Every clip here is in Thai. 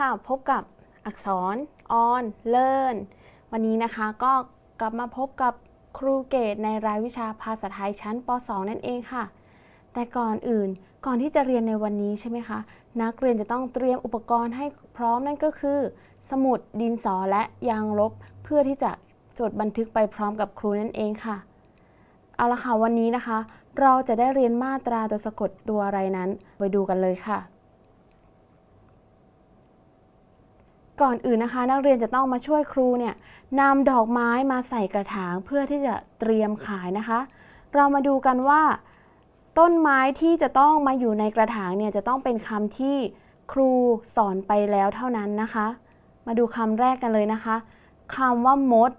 ค่ะ พบกับอักษรออนเลินวันนี้นะคะก็กลับมาพบกับครูเกตในรายวิชาภาษาไทยชั้นป .2 นั่นเองค่ะ แต่ก่อนอื่นก่อนที่จะเรียนในวันนี้ใช่ไหมคะ นักเรียนจะต้องเตรียมอุปกรณ์ให้พร้อมนั่นก็คือ สมุดดินสอและยางลบ เพื่อที่จะจดบันทึกไปพร้อมกับครูนั่นเองค่ะ เอาละค่ะวันนี้นะคะ เราจะได้เรียนมาตราตัวสะกดตัวอะไรนั้น ไปดูกันเลยค่ะ ก่อนอื่นนะคะ นักเรียนจะต้องมาช่วยครูเนี่ยนำดอกไม้มาใส่กระถางเพื่อที่จะเตรียมขายนะคะ เรามาดูกันว่า ต้นไม้ที่จะต้องมาอยู่ในกระถางเนี่ยจะต้องเป็นคำที่ครูสอนไปแล้วเท่านั้นนะคะ มาดูคำแรกกันเลยนะคะคำว่ามด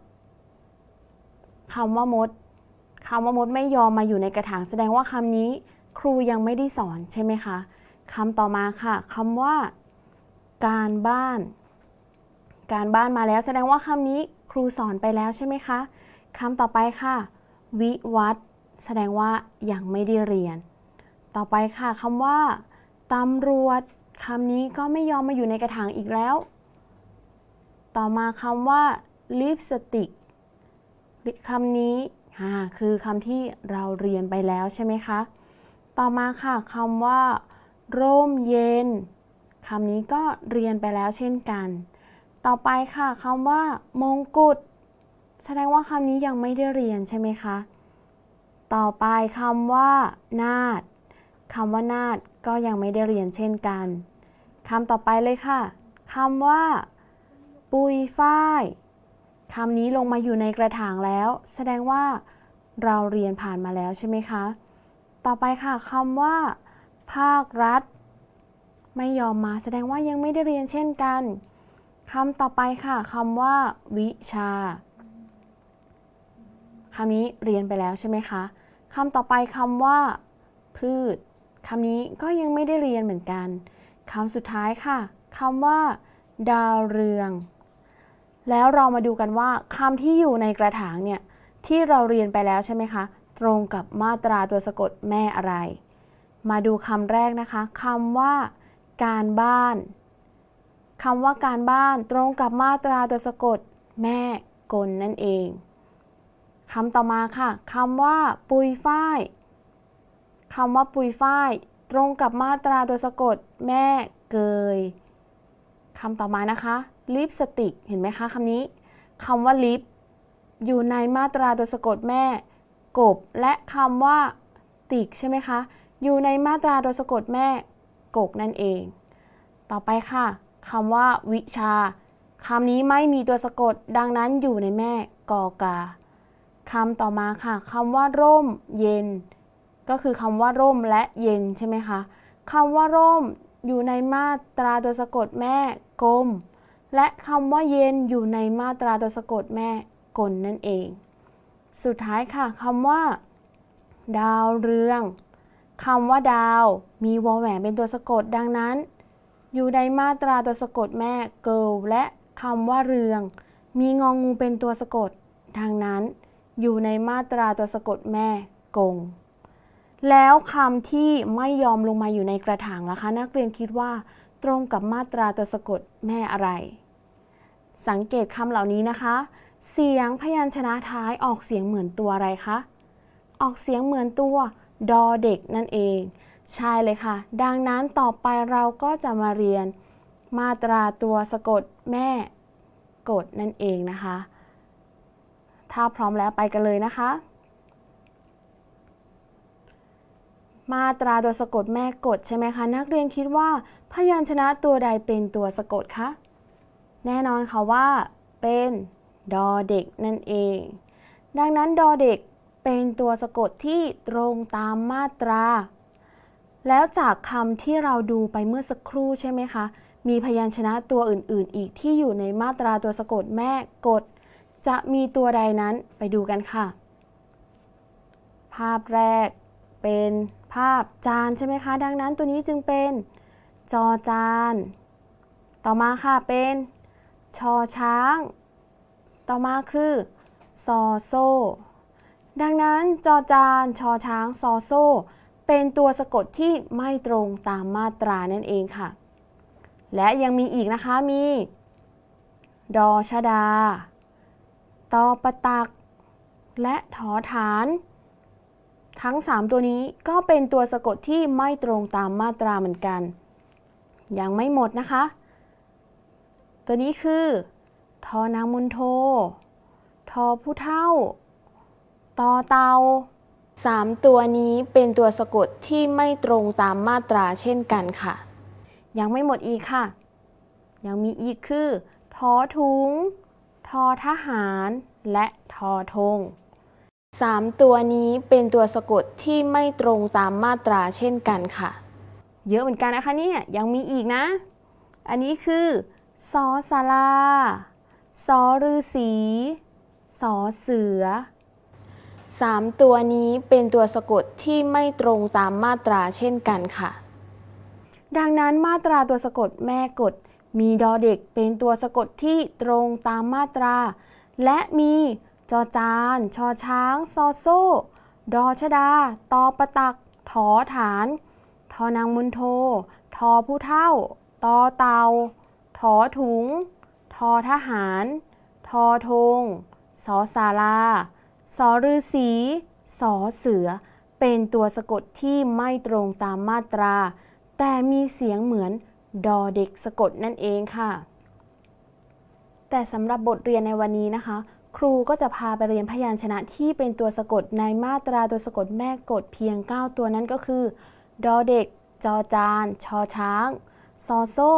คำว่ามดคำว่ามดไม่ยอมมาอยู่ในกระถางแสดงว่าคำนี้ ครูยังไม่ได้สอนใช่ไหมคะคำต่อมาค่ะคำว่า การบ้าน การบ้านมาแล้วแสดงว่าคำนี้ครูสอนไปแล้วใช่ไหมคะคำต่อไปค่ะ วิวัฒน์แสดงว่ายังไม่ได้เรียน ต่อไปค่ะคำว่าตำรวจคำนี้ก็ไม่ยอมมาอยู่ในกระถางอีกแล้ว ต่อมาคำว่าลิปสติกคำนี้คือคำที่เราเรียนไปแล้วใช่ไหมคะ ต่อมาค่ะคำว่า ร่มเย็นคำนี้ก็เรียนไปแล้วเช่นกัน ต่อไปค่ะคำว่ามงกุฎแสดงว่าคำนี้ยังไม่ได้เรียนใช่ไหมคะ ต่อไปคำว่า นาดคำว่านาดก็ยังไม่ได้เรียนเช่นกันคำต่อไปเลยค่ะคำว่า ปุยฝ้ายคำนี้ลงมาอยู่ในกระถางแล้ว แสดงว่าเราเรียนผ่านมาแล้วใช่ไหมคะ ต่อไปค่ะคำว่า ภาครัฐ ไม่ยอมมาแสดงว่ายังไม่ได้เรียนเช่นกัน คำต่อไปค่ะคำว่า วิชาคำนี้เรียนไปแล้วใช่ไหมคะคำต่อไปคำว่า พืชคำนี้ก็ยังไม่ได้เรียนเหมือนกันคำสุดท้ายค่ะคำว่า ดาวเรือง แล้วเรามาดูกันว่าคำที่อยู่ในกระถางเนี่ยที่เราเรียนไปแล้วใช่ไหมคะ ตรงกับมาตราตัวสะกดแม่อะไร มาดูคำแรกนะคะคำว่า การบ้าน คำว่าการบ้านตรงกับมาตราตัวสะกด แม่กลนั่นเองคำต่อมาค่ะคำว่า ปุยฝ้ายคำว่าปุยฝ้ายตรงกับมาตราตัวสะกด แม่เกยคำต่อมานะคะลิปสติกเห็นไหมคะคำนี้คำว่าลิปอยู่ในมาตราตัวสะกดแม่ กบ และคำว่า ติกใช่ไหมคะ อยู่ในมาตราตัวสะกดแม่ กกนั่นเอง ต่อไปค่ะ คำว่าวิชาคำนี้ไม่มีตัวสะกด ดังนั้นอยู่ในแม่กอกาคำต่อมาค่ะคำว่าร่มเย็น ก็คือคำว่าร่มและเย็นใช่ไหมคะคำว่าร่มอยู่ในมาตราตัวสะกดแม่กลม และคำว่าเย็นอยู่ในมาตราตัวสะกดแม่กลนั่นเอง สุดท้ายค่ะคำว่า ดาวเรืองคำว่าดาว มีวอแหวนเป็นตัวสะกดดังนั้น อยู่ในมาตราตัวสะกดแม่เกิลและคำว่าเรือง มีงองูเป็นตัวสะกดดังนั้น อยู่ในมาตราตัวสะกดแม่กง แล้วคำที่ไม่ยอมลงมาอยู่ในกระถางล่ะคะ นักเรียนคิดว่าตรงกับมาตราตัวสะกดแม่อะไร สังเกตคำเหล่านี้นะคะ เสียงพยัญชนะท้ายออกเสียงเหมือนตัวอะไรคะ ออกเสียงเหมือนตัวดอเด็กนั่นเอง ใช่เลยค่ะ ดังนั้นต่อไปเราก็จะมาเรียนมาตราตัวสะกดแม่กดนั่นเองนะคะ ถ้าพร้อมแล้วไปกันเลยนะคะ มาตราตัวสะกดแม่กดใช่ไหมคะ นักเรียนคิดว่าพยัญชนะตัวใดเป็นตัวสะกดคะ แน่นอนค่ะว่า เป็นดอเด็กนั่นเอง ดังนั้นดอเด็กเป็นตัวสะกดที่ตรงตามมาตรา แล้วจากคำที่เราดูไปเมื่อสักครู่ใช่ไหมคะ มีพยัญชนะตัวอื่นๆ อีกที่อยู่ในมาตราตัวสะกดแม่กด จะมีตัวใดนั้นไปดูกันค่ะ ภาพแรกเป็นภาพจานใช่ไหมคะ ดังนั้นตัวนี้จึงเป็นจอจาน ต่อมาค่ะเป็นชอช้าง ต่อมาคือซอโซ ดังนั้นจอจาน ชอช้าง ซอโซ เป็นตัวสะกดที่ไม่ตรงตามมาตรานั่นเองค่ะ และยังมีอีกนะคะมี ดอชดา ตอประตัก และถอฐาน ทั้ง 3 ตัวนี้ก็เป็นตัวสะกดที่ไม่ตรงตามมาตราเหมือนกัน ยังไม่หมดนะคะ ตัวนี้คือทอนางมุนโท ทอผู้เท่า ตอเตา สามตัวนี้เป็นตัวสะกดที่ไม่ตรงตามมาตราเช่นกันค่ะ ยังไม่หมดอีกค่ะ ยังมีอีกคือทอทุงทอทหาร และทอธงสามตัวนี้เป็นตัวสะกดที่ไม่ตรงตามมาตราเช่นกันค่ะ เยอะเหมือนกันนะคะเนี่ยยังมีอีกนะ อันนี้คือสอสาราสอฤาษีสอเสือ สามตัวนี้เป็นตัวสะกดที่ไม่ตรงตามมาตราเช่นกันค่ะ ดังนั้นมาตราตัวสะกดแม่กด มีดอเด็กเป็นตัวสะกดที่ตรงตามมาตรา และมีจอจานชอช้าง ซอโซ่ ดอชดา ตอประตัก ถอฐาน ทอนางมุนโท ทอผู้เท่า ตอเตา ถอถุง ทอทหาร ทอธงสอสารา สอฤาษีสอเสือ เป็นตัวสะกดที่ไม่ตรงตามมาตรา แต่มีเสียงเหมือนดอเด็กสะกดนั่นเองค่ะ แต่สำหรับบทเรียนในวันนี้นะคะ ครูก็จะพาไปเรียนพยัญชนะที่เป็นตัวสะกดในมาตราตัวสะกดแม่กดเพียง 9 ตัวนั้นก็คือดอเด็ก จอจาน ชอช้าง ซอโซ่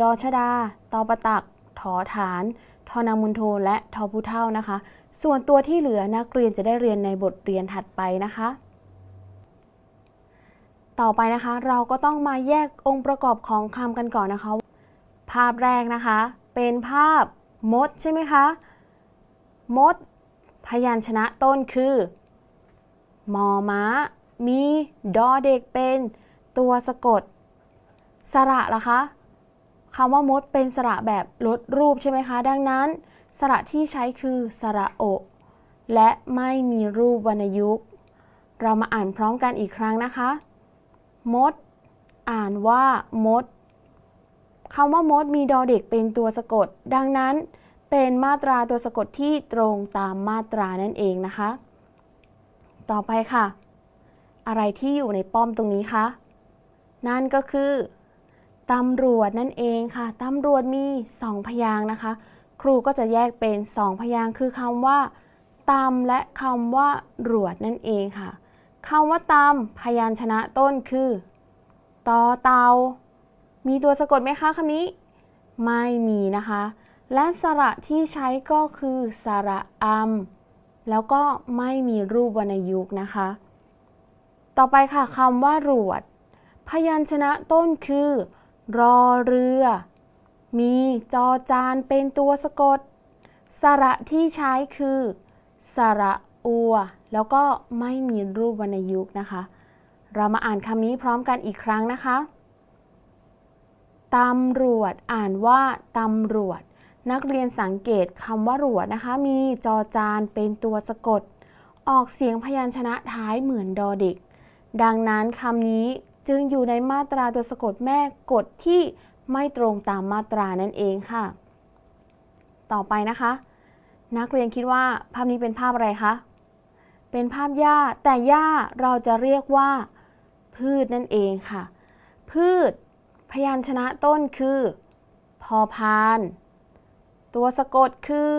ดอชดา ตอประตัก ถอฐาน ทอนามุนโท และทอผู้เท่านะคะ ส่วนตัวที่เหลือนักเรียนจะได้เรียนในบทเรียนถัดไปนะคะ ต่อไปนะคะ เราก็ต้องมาแยกองค์ประกอบของคำกันก่อนนะคะ ภาพแรกนะคะ เป็นภาพมดใช่ไหมคะมด พยัญชนะต้นคือมอม้า มีดอเด็กเป็นตัวสะกด สระล่ะคะคำว่ามดเป็นสระแบบลดรูปใช่ไหมคะ ดังนั้น สระที่ใช้คือสระโอ และไม่มีรูปวรรณยุกต์ เรามาอ่านพร้อมกันอีกครั้งนะคะ มด อ่านว่ามดคำว่ามดมีดอเด็กเป็นตัวสะกด ดังนั้นเป็นมาตราตัวสะกดที่ตรงตามมาตรานั่นเองนะคะ ต่อไปค่ะ อะไรที่อยู่ในป้อมตรงนี้คะ นั่นก็คือตำรวจนั่นเองค่ะ ตำรวจมีสองพยางนะคะ ครูก็จะแยกเป็นสองพยางค์คือคำว่าตำและคำว่ารวดนั่นเองค่ะคำว่าตำพยัญชนะต้นคือตอเตา มีตัวสะกดไหมคะคำนี้ ไม่มีนะคะ และสระที่ใช้ก็คือสระอัมแล้วก็ไม่มีรูปวรรณยุกต์นะคะ ต่อไปค่ะคำว่ารวด พยัญชนะต้นคือ รอเรือ มีจอจานเป็นตัวสะกด สระที่ใช้คือ สระอัว แล้วก็ไม่มีรูปวรรณยุกต์นะคะ เรามาอ่านคำนี้พร้อมกันอีกครั้งนะคะตำรวจอ่านว่าตำรวจ นักเรียนสังเกตคำว่ารวดนะคะ มีจอจานเป็นตัวสะกด ออกเสียงพยัญชนะท้ายเหมือนดอเด็ก ดังนั้นคำนี้จึงอยู่ในมาตราตัวสะกดแม่กดที่ ไม่ตรงตามมาตรานั่นเองค่ะ ต่อไปนะคะ นักเรียนคิดว่าภาพนี้เป็นภาพอะไรคะ เป็นภาพหญ้า แต่หญ้าเราจะเรียกว่า พืชนั่นเองค่ะ พืช พยัญชนะต้นคือ พอพาน ตัวสะกดคือ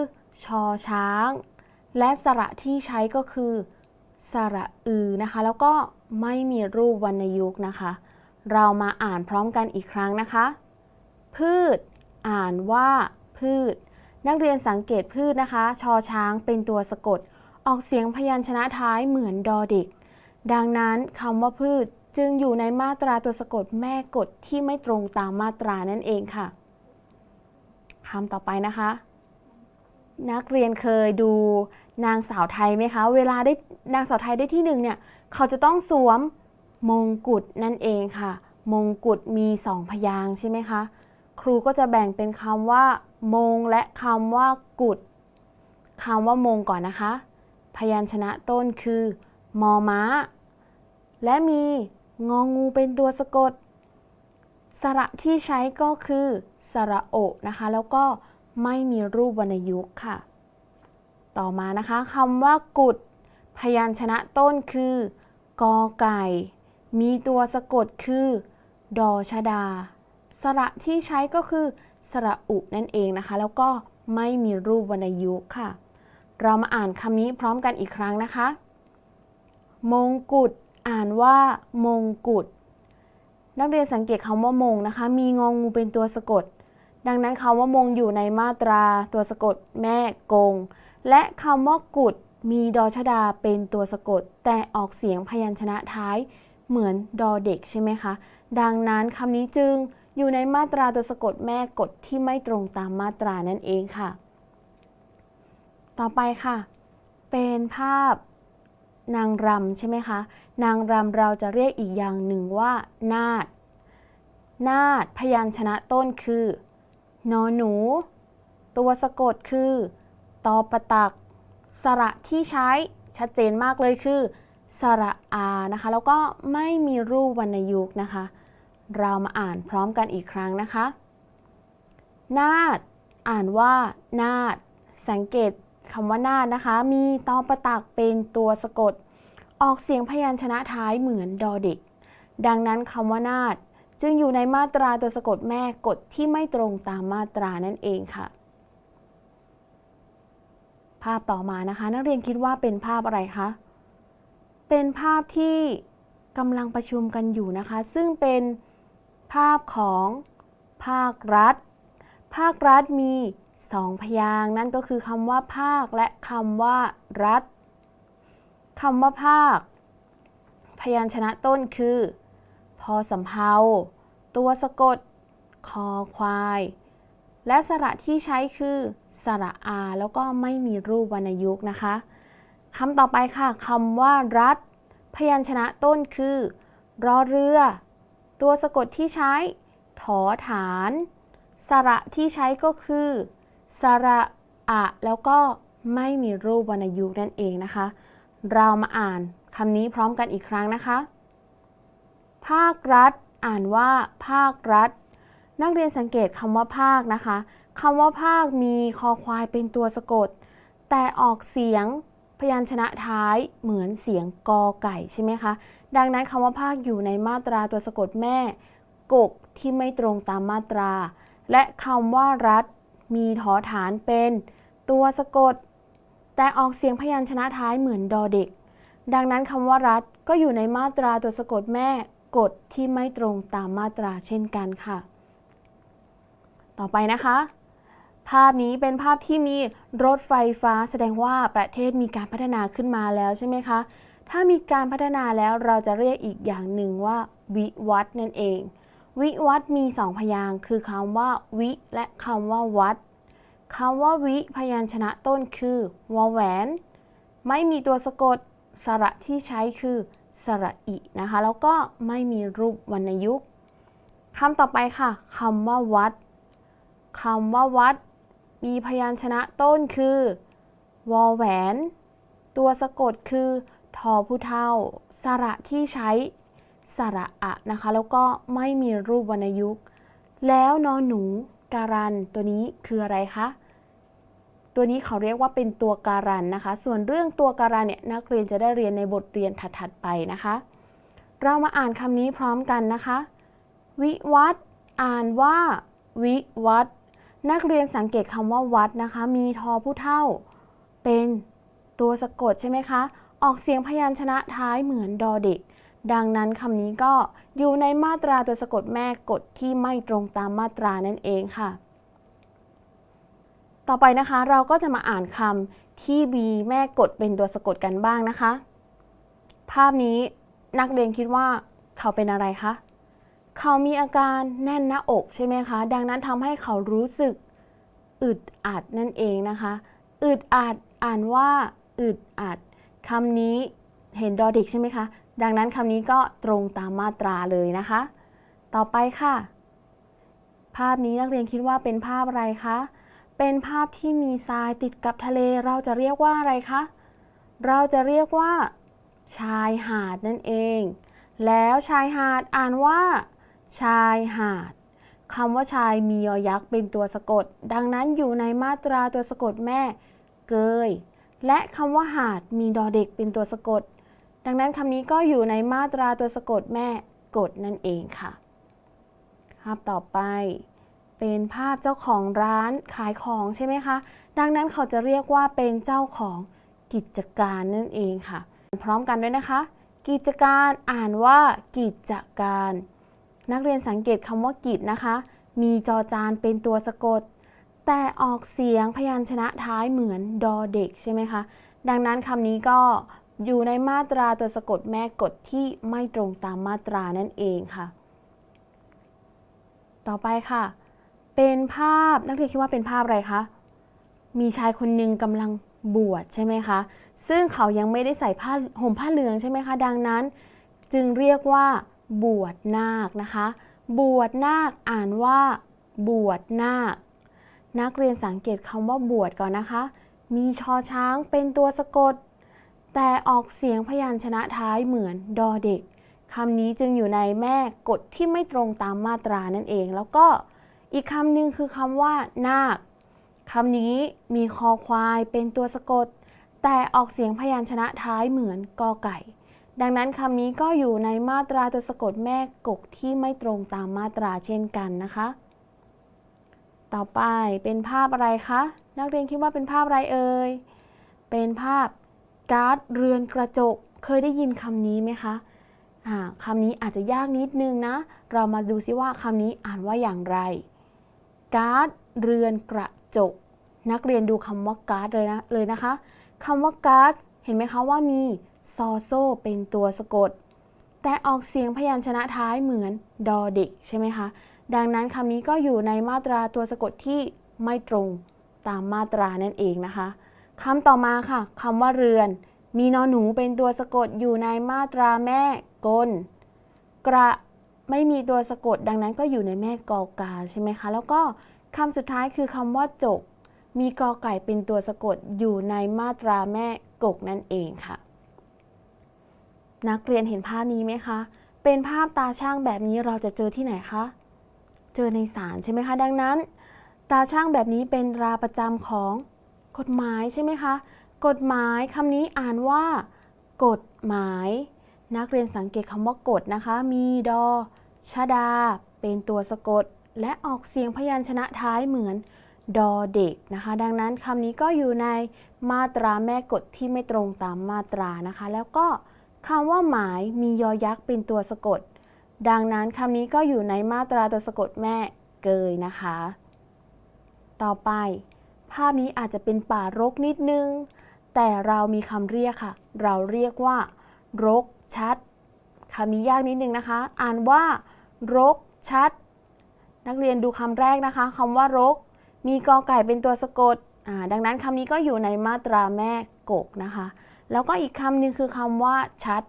ชอช้าง และสระที่ใช้ก็คือสระอือนะคะ แล้วก็ไม่มีรูปวรรณยุกต์นะคะ เรามาอ่านพร้อมกันอีกครั้งนะคะ พืช อ่านว่า พืช นักเรียนสังเกตพืชนะคะ ชอช้างเป็นตัวสะกด ออกเสียงพยัญชนะท้ายเหมือนดอเด็ก ดังนั้นคำว่าพืชจึงอยู่ในมาตราตัวสะกดแม่กดที่ไม่ตรงตามมาตรานั่นเองค่ะคำต่อไปนะคะ นักเรียนเคยดูนางสาวไทยไหมคะ เวลาได้นางสาวไทยได้ที่หนึ่งเนี่ย เขาจะต้องสวมมงกุฎนั่นเองค่ะ มงกุฎมีสองพยางใช่ไหมคะ ครูก็จะแบ่งเป็นคำว่า มง และคำว่า กุฎคำว่ามงก่อนนะคะ พยัญชนะต้นคือ มอม้า และมีงองูเป็นตัวสะกด สระที่ใช้ก็คือ สระโอนะคะ แล้วก็ไม่มีรูปวรรณยุกต์ค่ะ ต่อมานะคะคำว่า กุด พยัญชนะต้นคือ กอไก่ มีตัวสะกดคือ ดอชดา สระที่ใช้ก็คือ สระอุนั่นเองนะคะ แล้วก็ไม่มีรูปวรรณยุกต์ค่ะ เรามาอ่านคำนี้พร้อมกันอีกครั้งนะคะ มงกุฎอ่านว่ามงกุฎนักเรียนสังเกตคำว่ามงนะคะ มีงองูเป็นตัวสะกด ดังนั้นคำว่ามงอยู่ในมาตราตัวสะกดแม่กง และคำว่ากุดมีดอชดาเป็นตัวสะกด แต่ออกเสียงพยัญชนะท้ายเหมือนดอเด็กใช่ไหมคะ ดังนั้นคำนี้จึง อยู่ในมาตราตัวสะกดแม่กดที่ไม่ตรงตามมาตรานั่นเองค่ะ ต่อไปค่ะ เป็นภาพนางรำใช่ไหมคะ นางรำเราจะเรียกอีกอย่างหนึ่งว่า นาฏนาฏพยัญชนะต้นคือ นอหนู ตัวสะกดคือตอประตัก สระที่ใช้ชัดเจนมากเลยคือ สระอานะคะ แล้วก็ไม่มีรูปวรรณยุกต์นะคะ เรามาอ่านพร้อมกันอีกครั้งนะคะ นาฏอ่านว่า นาฏสังเกตคำว่านาฏนะคะ มีตอประตักเป็นตัวสะกด ออกเสียงพยัญชนะท้ายเหมือนดอเด็ก ดังนั้นคำว่านาฏจึงอยู่ในมาตราตัวสะกดแม่กดที่ไม่ตรงตามมาตรานั่นเองค่ะ ภาพต่อมานะคะ นักเรียนคิดว่าเป็นภาพอะไรคะ เป็นภาพที่กำลังประชุมกันอยู่นะคะ ซึ่งเป็น ภาพของภาครัฐ ภาครัฐมีสองพยางนั่นก็คือคำว่าภาคและคำว่ารัฐคำว่าภาค พยัญชนะต้นคือ พอสำเภาตัวสะกด คอควาย และสระที่ใช้คือ สระอา แล้วก็ไม่มีรูปวรรณยุกต์นะคะคำต่อไปค่ะคำว่ารัฐ พยัญชนะต้นคือ รอเรือ ตัวสะกดที่ใช้ถอฐาน สระที่ใช้ก็คือ สระอะ แล้วก็ไม่มีรูปวรรณยุกต์นั่นเองนะคะ เรามาอ่านคำนี้พร้อมกันอีกครั้งนะคะ ภาครัฐ อ่านว่า ภาครัฐ นักเรียนสังเกตคำว่าภาคนะคะคำว่าภาคมีคอควายเป็นตัวสะกด แต่ออกเสียงพยัญชนะท้ายเหมือนเสียงกอไก่ใช่ไหมคะ ดังนั้นคำว่าภาคอยู่ในมาตราตัวสะกดแม่ กกที่ไม่ตรงตามมาตรา และคำว่ารัฐ มีถอฐานเป็น ตัวสะกด แต่ออกเสียงพยัญชนะท้ายเหมือนดอเด็ก ดังนั้นคำว่ารัฐก็อยู่ในมาตราตัวสะกดแม่กฎที่ไม่ตรงตามมาตราเช่นกันค่ะ ต่อไปนะคะ ภาพนี้เป็นภาพที่มีรถไฟฟ้าแสดงว่าประเทศมีการพัฒนาขึ้นมาแล้วใช่ไหมคะ ถ้ามีการพัฒนาแล้วเราจะเรียกอีกอย่างหนึ่งว่า วิวัฒนั่นเอง วิวัฒมีสองพยางค์คือคำว่า วิ และคำว่าวัดคำว่าวิพยัญชนะต้นคือวอแหวน ไม่มีตัวสะกดสระที่ใช้คือสระอินะคะ แล้วก็ไม่มีรูปวรรณยุกต์คำต่อไปค่ะคำว่าวัดคำว่าวัด มีพยัญชนะต้นคือวอแหวน ตัวสะกดคือ ทอผู้เท่า สระที่ใช้สระอะนะคะ แล้วก็ไม่มีรูปวรรณยุกต์ แล้วนอนหนูการันตัวนี้คืออะไรคะตัวนี้เขาเรียกว่าเป็นตัวการันนะคะ ส่วนเรื่องตัวการันเนี่ยนักเรียนจะได้เรียนในบทเรียนถัดๆไปนะคะ เรามาอ่านคำนี้พร้อมกันนะคะ วิวัฒอ่านว่า วิวัฒนักเรียนสังเกตคำว่าวัดนะคะ มีทอผู้เท่า เป็นตัวสะกดใช่ไหมคะ ออกเสียงพยัญชนะท้ายเหมือนดอเด็ก ดังนั้นคำนี้ก็อยู่ในมาตราตัวสะกดแม่กฎที่ไม่ตรงตามมาตรานั่นเองค่ะ ต่อไปนะคะเราก็จะมาอ่านคำที่มีแม่กฎเป็นตัวสะกดกันบ้างนะคะ ภาพนี้นักเรียนคิดว่าเขาเป็นอะไรคะ เขามีอาการแน่นหน้าอกใช่ไหมคะ ดังนั้นทำให้เขารู้สึกอึดอัดนั่นเองนะคะ อึดอัดอ่านว่าอึดอัด คำนี้เห็นดอเด็กใช่ไหมคะ ดังนั้นคำนี้ก็ตรงตามมาตราเลยนะคะ ต่อไปค่ะ ภาพนี้นักเรียนคิดว่าเป็นภาพอะไรคะ เป็นภาพที่มีทรายติดกับทะเล เราจะเรียกว่าอะไรคะ เราจะเรียกว่า ชายหาดนั่นเอง แล้วชายหาดอ่านว่า ชายหาดคำว่าชายมียอยักษ์เป็นตัวสะกด ดังนั้นอยู่ในมาตราตัวสะกดแม่ เกย และคำว่าหาดมีดอเด็กเป็นตัวสะกด ดังนั้นคำนี้ก็อยู่ในมาตราตัวสะกดแม่กดนั่นเองค่ะ ภาพต่อไป เป็นภาพเจ้าของร้านขายของใช่ไหมคะ ดังนั้นเขาจะเรียกว่าเป็นเจ้าของกิจการนั่นเองค่ะ พร้อมกันด้วยนะคะ กิจการอ่านว่ากิจการ นักเรียนสังเกตคำว่ากิจนะคะ มีจอจานเป็นตัวสะกด แต่ออกเสียงพยัญชนะท้ายเหมือนดอเด็กใช่ไหมคะ ดังนั้นคำนี้ก็อยู่ในมาตราตัวสะกดแม่กดที่ไม่ตรงตามมาตรานั่นเองค่ะ ต่อไปค่ะ เป็นภาพนักเรียนคิดว่าเป็นภาพอะไรคะ มีชายคนหนึ่งกำลังบวชใช่ไหมคะ ซึ่งเขายังไม่ได้ใส่ผ้าห่มผ้าเหลืองใช่ไหมคะ ดังนั้นจึงเรียกว่า บวชนาคนะคะ บวชนาคอ่านว่า บวชนาค นักเรียนสังเกตคำว่าบวชก่อนนะคะ มีชอช้างเป็นตัวสะกด แต่ออกเสียงพยัญชนะท้ายเหมือนดอเด็กคำนี้จึงอยู่ในแม่กฎที่ไม่ตรงตามมาตรานั่นเอง แล้วก็อีกคำหนึ่งคือคำว่านาคคำนี้มีคอควายเป็นตัวสะกด แต่ออกเสียงพยัญชนะท้ายเหมือนกอไก่ ดังนั้นคำนี้ก็อยู่ในมาตราตัวสะกดแม่กกที่ไม่ตรงตามมาตราเช่นกันนะคะ ต่อไปเป็นภาพอะไรคะ นักเรียนคิดว่าเป็นภาพอะไรเอ่ย เป็นภาพการ์ดเรือนกระจก เคยได้ยินคำนี้ไหมคะอ่าคำนี้อาจจะยากนิดนึงนะ เรามาดูซิว่าคำนี้อ่านว่าอย่างไร การ์ดเรือนกระจก นักเรียนดูคำว่าการ์ดเลยนะเลยนะคะคำว่าการ์ดเห็นไหมคะว่ามีซอโซเป็นตัวสะกด แต่ออกเสียงพยัญชนะท้ายเหมือนดอเด็กใช่ไหมคะ ดังนั้นคำนี้ก็อยู่ในมาตราตัวสะกดที่ไม่ตรงตามมาตรานั่นเองนะคะคำต่อมาค่ะคำว่าเรือน มีนอหนูเป็นตัวสะกดอยู่ในมาตราแม่กลกระไม่มีตัวสะกด ดังนั้นก็อยู่ในแม่กอกาใช่ไหมคะ แล้วก็คำสุดท้ายคือคำว่าจก มีกอไก่เป็นตัวสะกดอยู่ในมาตราแม่กกนั่นเองค่ะ นักเรียนเห็นภาพนี้ไหมคะ เป็นภาพตาช่างแบบนี้เราจะเจอที่ไหนคะ เจอในศาลใช่ไหมคะ ดังนั้น ตาช่างแบบนี้เป็นตราประจำของกฎหมายใช่ไหมคะ กฎหมายคำนี้อ่านว่า กฎหมาย นักเรียนสังเกตคำว่ากฎนะคะ มีดอชดา เป็นตัวสะกด และออกเสียงพยัญชนะท้ายเหมือนดอเด็กนะคะ ดังนั้นคำนี้ก็อยู่ในมาตราแม่กฎที่ไม่ตรงตามมาตรานะคะ แล้วก็คำว่าหมายมียอยักษ์เป็นตัวสะกด ดังนั้นคำนี้ก็อยู่ในมาตราตัวสะกดแม่เกยนะคะ ต่อไป ภาพนี้อาจจะเป็นป่ารกนิดนึง แต่เรามีคำเรียกค่ะ เราเรียกว่า รกชัดคำนี้ยากนิดนึงนะคะ อ่านว่า รกชัด นักเรียนดูคำแรกนะคะคำว่ารก มีกอไก่เป็นตัวสะกดดังนั้นคำนี้ก็อยู่ในมาตราแม่กกนะคะ แล้วก็อีกคำหนึ่งคือคำว่าชัด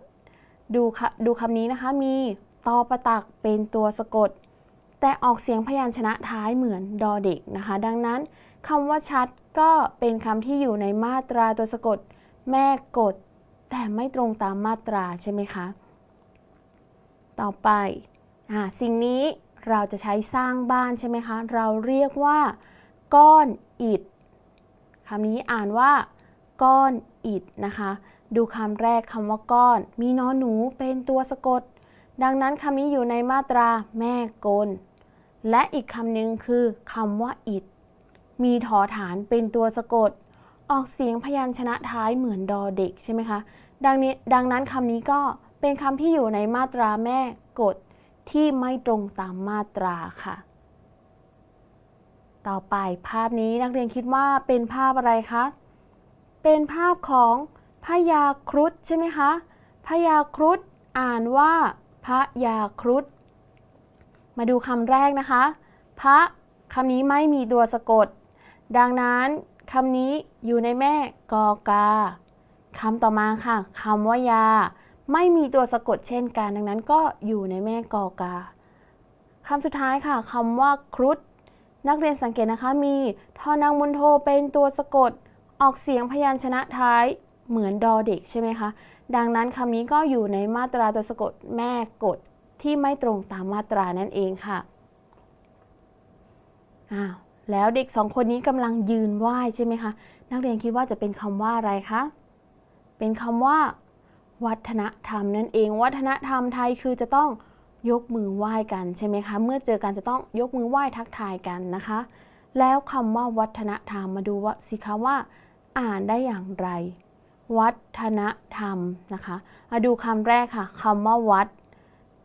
ดูดูคำนี้นะคะมี ตอประตักเป็นตัวสะกด แต่ออกเสียงพยัญชนะท้ายเหมือนดอเด็กนะคะ ดังนั้นคำว่าชัดก็เป็นคำที่อยู่ในมาตราตัวสะกด แม่กด แต่ไม่ตรงตามมาตราใช่ไหมคะ ต่อไปอ่าสิ่งนี้เราจะใช้สร้างบ้านใช่ไหมคะ เราเรียกว่า ก้อนอิฐคำนี้อ่านว่า ก้อนอิฐนะคะ ดูคำแรกคำว่าก้อน มีนอนหนูเป็นตัวสะกด ดังนั้นคำนี้อยู่ในมาตราแม่กล และอีกคำหนึ่งคือคำว่าอิฐมีถอฐานเป็นตัวสะกด ออกเสียงพยัญชนะท้ายเหมือนดอเด็กใช่ไหมคะ ดังนี้ดังนั้นคำนี้ก็เป็นคำที่อยู่ในมาตราแม่กฎที่ไม่ตรงตามมาตราค่ะ ต่อไปภาพนี้นักเรียนคิดว่าเป็นภาพอะไรคะ เป็นภาพของพยาครุฑใช่ไหมคะพยาครุฑอ่านว่า พระยาครุฑมาดูคำแรกนะคะ พระคำนี้ไม่มีตัวสะกด ดังนั้นคำนี้อยู่ในแม่กอกาคำต่อมาค่ะคำว่ายา ไม่มีตัวสะกดเช่นกัน ดังนั้นก็อยู่ในแม่กอกาคำสุดท้ายค่ะคำว่าครุฑนักเรียนสังเกตนะคะมีทอนางมุนโทเป็นตัวสะกด ออกเสียงพยัญชนะท้ายเหมือนดอเด็กใช่ไหมคะ ดังนั้นคำนี้ก็อยู่ในมาตราตัวสะกดแม่กดที่ไม่ตรงตามมาตรานั่นเองค่ะอ้าวแล้วเด็กสองคนนี้กำลังยืนไหว้ใช่ไหมคะ นักเรียนคิดว่าจะเป็นคำว่าอะไรคะ เป็นคำว่า วัฒนธรรมนั่นเอง วัฒนธรรมไทยคือจะต้องยกมือไหว้กันใช่ไหมคะ เมื่อเจอกันจะต้องยกมือไหว้ทักทายกันนะคะ แล้วคำว่าวัฒนธรรมมาดูว่าสิคะว่า อ่านได้อย่างไร วัฒนธรรมนะคะมาดูคำแรกค่ะคำว่าวัด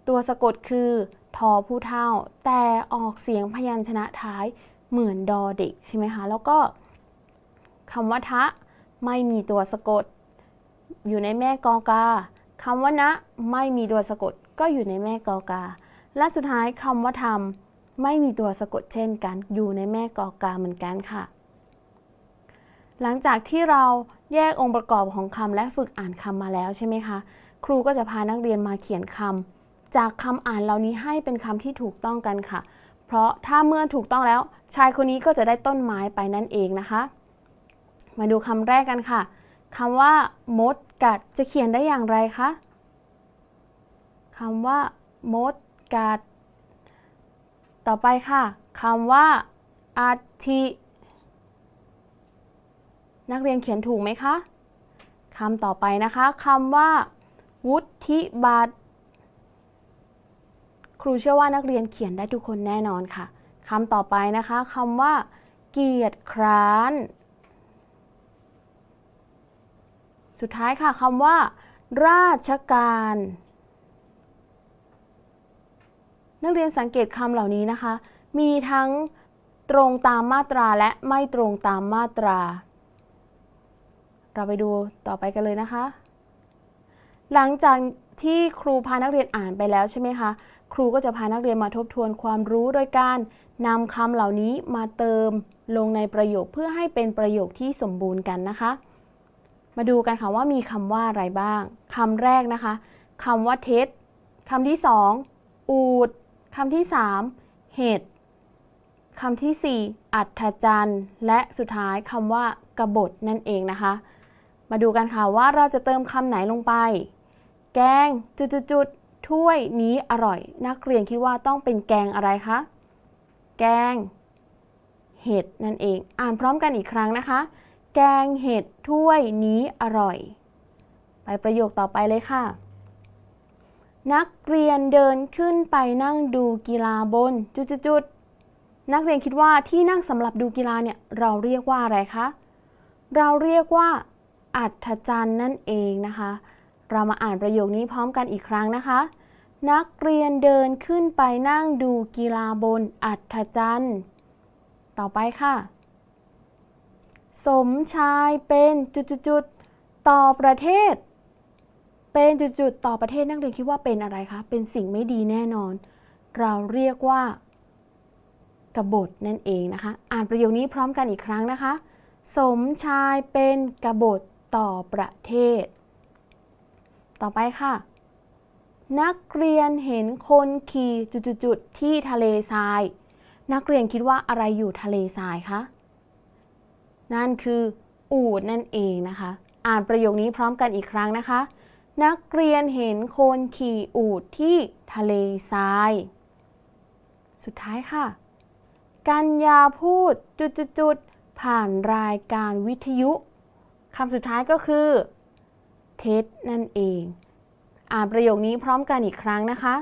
ตัวสะกดคือทอผู้เท่า แต่ออกเสียงพยัญชนะท้ายเหมือนดอเด็กใช่ไหมคะ แล้วก็คำว่าทะไม่มีตัวสะกด อยู่ในแม่กอกาคำว่านะไม่มีตัวสะกด ก็อยู่ในแม่กอกา และสุดท้ายคำว่าธรรมไม่มีตัวสะกดเช่นกัน อยู่ในแม่กอกาเหมือนกันค่ะ หลังจากที่เรา แยกองค์ประกอบของคำและฝึกอ่านคำมาแล้วใช่ไหมคะ ครูก็จะพานักเรียนมาเขียนคำจากคำอ่านเหล่านี้ให้เป็นคำที่ถูกต้องกันค่ะ เพราะถ้าเมื่อถูกต้องแล้ว ชายคนนี้ก็จะได้ต้นไม้ไปนั่นเองนะคะ มาดูคำแรกกันค่ะคำว่ามดกัดจะเขียนได้อย่างไรคะคำว่ามดกัด ต่อไปค่ะคำว่าอาทิ นักเรียนเขียนถูกไหมคะคำต่อไปนะคะคำว่า วุฒิบัตร ครูเชื่อว่านักเรียนเขียนได้ทุกคนแน่นอนค่ะคำต่อไปนะคะคำว่า เกียรติคร้าน สุดท้ายค่ะคำว่า ราชการ นักเรียนสังเกตคำเหล่านี้นะคะ มีทั้งตรงตามมาตราและไม่ตรงตามมาตรา เราไปดูต่อไปกันเลยนะคะ หลังจากที่ครูพานักเรียนอ่านไปแล้วใช่ไหมคะ ครูก็จะพานักเรียนมาทบทวนความรู้โดยการนำคำเหล่านี้มาเติมลงในประโยคเพื่อให้เป็นประโยคที่สมบูรณ์กันนะคะ มาดูกันค่ะว่ามีคำว่าอะไรบ้างคำแรกนะคะคำว่าเท็จคำที่สองอูดคำที่สามเห็ดคำที่สี่อัศจรรย์และสุดท้ายคำว่ากบฏนั่นเองนะคะ มาดูกันค่ะว่าเราจะเติมคำไหนลงไป แกงจุดๆๆถ้วยนี้อร่อย นักเรียนคิดว่าต้องเป็นแกงอะไรคะ แกง เห็ดนั่นเอง อ่านพร้อมกันอีกครั้งนะคะ แกงเห็ดถ้วยนี้อร่อย ไปประโยคต่อไปเลยค่ะ นักเรียนเดินขึ้นไปนั่งดูกีฬาบนจุดๆๆนักเรียนคิดว่าที่นั่งสำหรับดูกีฬาเนี่ยเราเรียกว่าอะไรคะ เราเรียกว่า อัศจรรย์นั่นเองนะคะ เรามาอ่านประโยคนี้พร้อมกันอีกครั้งนะคะ นักเรียนเดินขึ้นไปนั่งดูกีฬาบนอัศจรรย์ ต่อไปค่ะ สมชายเป็นจุดๆๆต่อประเทศ เป็นจุดๆต่อประเทศนักเรียนคิดว่าเป็นอะไรคะ เป็นสิ่งไม่ดีแน่นอน เราเรียกว่ากบฏนั่นเองนะคะ อ่านประโยคนี้พร้อมกันอีกครั้งนะคะ สมชายเป็นกบฏ ต่อประเทศ ต่อไปค่ะ นักเรียนเห็นคนขี่จุดๆที่ทะเลทราย นักเรียนคิดว่าอะไรอยู่ทะเลทรายคะ นั่นคืออูดนั่นเองนะคะ อ่านประโยคนี้พร้อมกันอีกครั้งนะคะ นักเรียนเห็นคนขี่อูดที่ทะเลทราย สุดท้ายค่ะ กัญญาพูดจุดๆผ่านรายการวิทยุ คำสุดท้ายก็คือเท็จนั่นเอง อ่านประโยคนี้พร้อมกันอีกครั้งนะคะ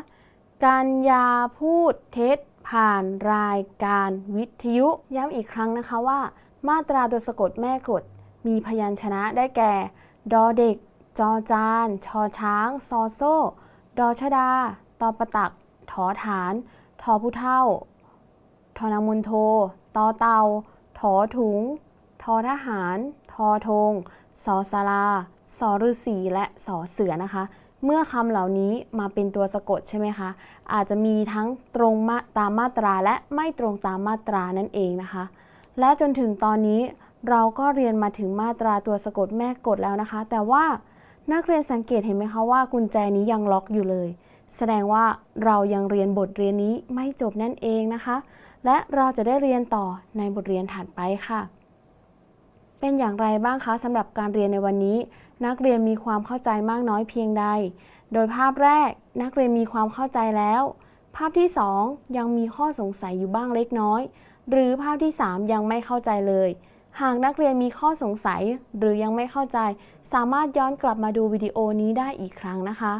กัญญาพูดเท็จผ่านรายการวิทยุ ย้ำอีกครั้งนะคะว่า มาตราตัวสะกดแม่กด มีพยัญชนะได้แก่ ดอเด็ก จอจาน ชอช้าง ซอโซ่ ดอชดา ตอประตัก ถอฐาน ทอผู้เท่า ทอนางมุนโท ตอเตา ถอถุง ทอทหาร ทอธงสอสาราสอฤษีและสอเสือนะคะ เมื่อคำเหล่านี้มาเป็นตัวสะกดใช่ไหมคะ อาจจะมีทั้งตรงมาตามมาตราและไม่ตรงตามมาตรานั่นเองนะคะ และจนถึงตอนนี้เราก็เรียนมาถึงมาตราตัวสะกดแม่กดแล้วนะคะ แต่ว่านักเรียนสังเกตเห็นไหมคะว่ากุญแจนี้ยังล็อกอยู่เลย แสดงว่าเรายังเรียนบทเรียนนี้ไม่จบนั่นเองนะคะ และเราจะได้เรียนต่อในบทเรียนถัดไปค่ะ เป็นอย่างไรบ้างคะสำหรับการเรียนในวันนี้ นักเรียนมีความเข้าใจมากน้อยเพียงใด โดยภาพแรกนักเรียนมีความเข้าใจแล้ว ภาพที่ 2 ยังมีข้อสงสัยอยู่บ้างเล็กน้อย หรือภาพที่ 3 ยังไม่เข้าใจเลย หากนักเรียนมีข้อสงสัยหรือยังไม่เข้าใจ สามารถย้อนกลับมาดูวิดีโอนี้ได้อีกครั้งนะคะ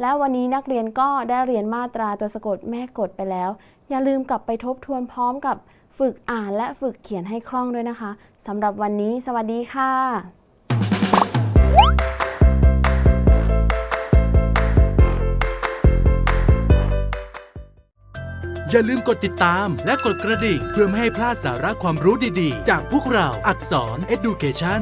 และวันนี้นักเรียนก็ได้เรียนมาตราตัวสะกดแม่กดไปแล้ว อย่าลืมกลับไปทบทวนพร้อมกับ ฝึกอ่านและฝึกเขียนให้คล่องด้วยนะคะสำหรับวันนี้ สวัสดีค่ะอย่าลืมกดติดตามและกดกระดิ่ง เพื่อไม่ให้พลาดสาระความรู้ดีๆ จากพวกเราอักษร Education